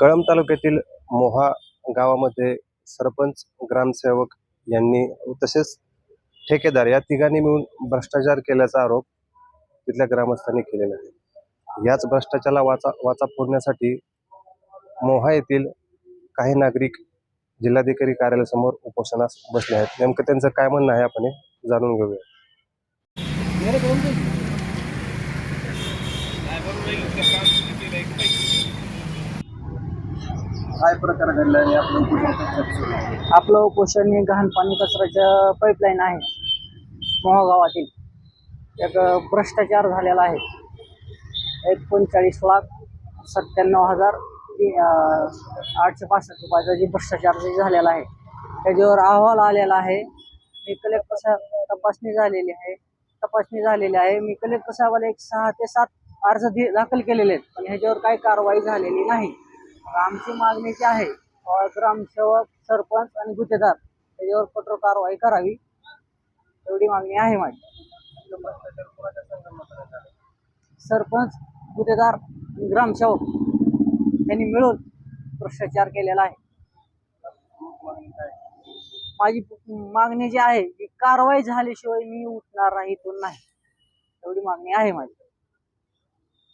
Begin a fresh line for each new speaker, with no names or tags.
कळंब तालुक्यातील मोहा गावामध्ये सरपंच ग्रामसेवक यांनी तसेच ठेकेदार या तिघांनी मिळून भ्रष्टाचार केल्याचा आरोप तिथल्या ग्रामस्थांनी केलेला आहे. याच भ्रष्टाचाराला वाचा वाचा फोडण्यासाठी मोहा येथील काही नागरिक जिल्हाधिकारी कार्यालयासमोर उपोषणास बसले आहेत. नेमकं त्यांचं काय म्हणणं आहे आपण जाणून घेऊया. काय प्रकार घडला आणि आपलं उपोषण कशासाठी सुरू आहे?
आपलं उपोषण हे घाणपाणी कचऱ्याचं पाईपलाईन आहे. मोहगावातील. एक भ्रष्टाचार झालेला आहे. एकोणचाळीस लाख सत्त्याण्णव हजार ती- अं, आठशे पासष्ट रुपयाचा जे भ्रष्टाचार जे झालेला आहे त्याच्यावर अहवाल आलेला आहे. मी कलेक्टर साहेब तपासणी झालेली आहे. तपासणी झालेली आहे. मी कलेक्टर साहेबाला एक सहा ते सात अर्ज दि- दाखल केलेले आहेत. पण ह्याच्यावर काही कारवाई झालेली नाही. आमची मागणी जी आहे ग्रामसेवक सरपंच आणि गुत्तेदार त्याच्यावर कठोर कारवाई करावी. एवढी मागणी आहे माझी. सरपंच गुत्तेदार ग्रामसेवक यांनी मिळून भ्रष्टाचार केलेला आहे. माझी मागणी जी आहे ती कारवाई झाल्याशिवाय मी उठणार नाही इथून नाही. एवढी मागणी आहे माझी.